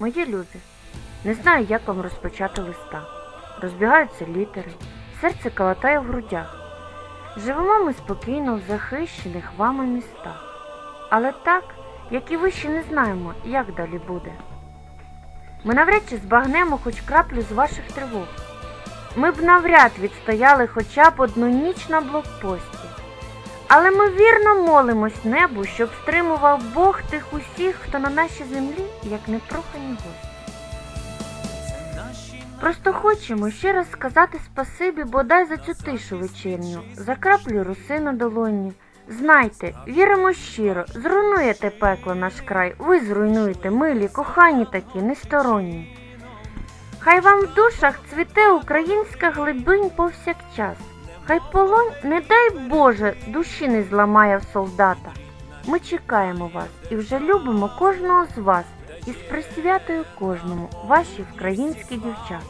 Мої любі, не знаю, як вам розпочати листа. Розбігаються літери, серце калатає в грудях. Живемо ми спокійно в захищених вами містах. Але так, як і ви ще не знаємо, як далі буде. Ми навряд чи збагнемо хоч краплю з ваших тривог. Ми б навряд відстояли хоча б одну ніч на блокпості. Але ми вірно молимось небу, щоб стримував Бог тих усіх, хто на нашій землі, як непрохані гості. Просто хочемо ще раз сказати спасибі бодай за цю тишу вечірню, за краплю роси на долоні. Знайте, віримо щиро, зруйнуєте пекло наш край, ви зруйнуєте, милі, кохані такі, несторонні. Хай вам в душах цвіте українська глибинь повсякчас. Хай полонь, не дай Боже, душі не зламає солдата. Ми чекаємо вас і вже любимо кожного з вас і з присвятою кожному ваші українські дівчата.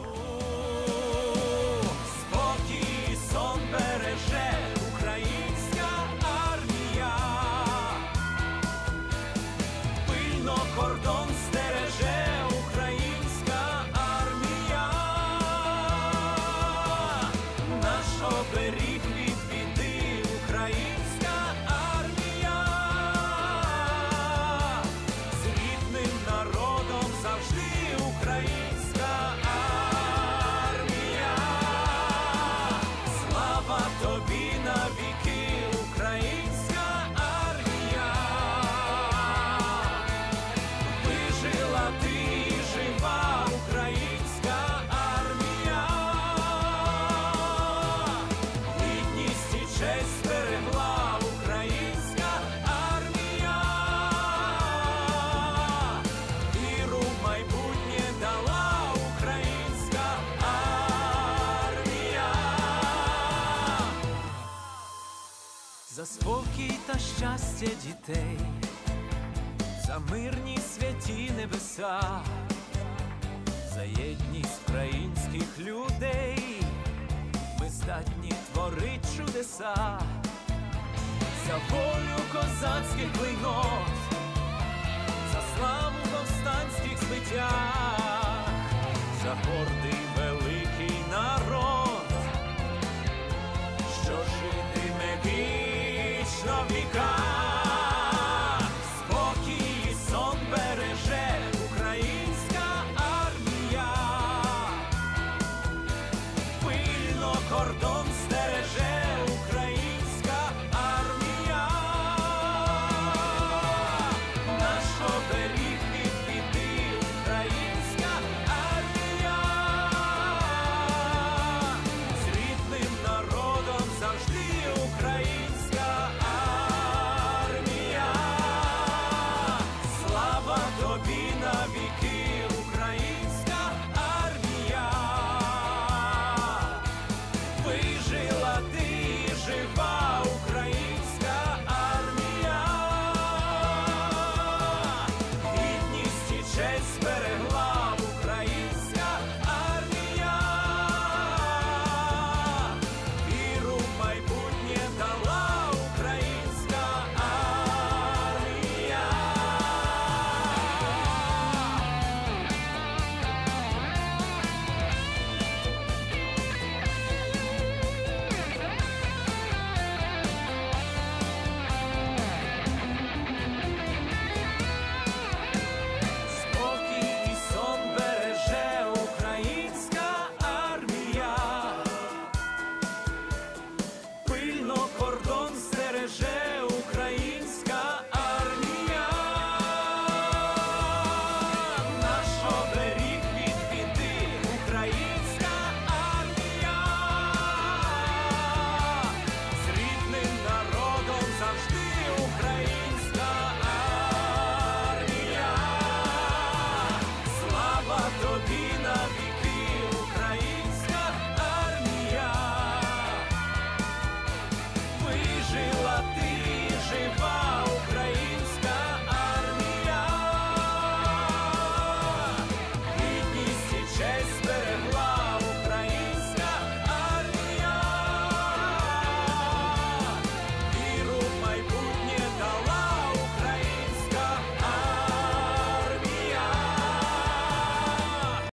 Спокій щастя дітей, за мирні святі небеса, за єдність українських людей, ми здатні творить чудеса, за волю козацьких клинот, за славу повстанських звитях, за гордий великий народ, що житиме вічно віка. oh baby.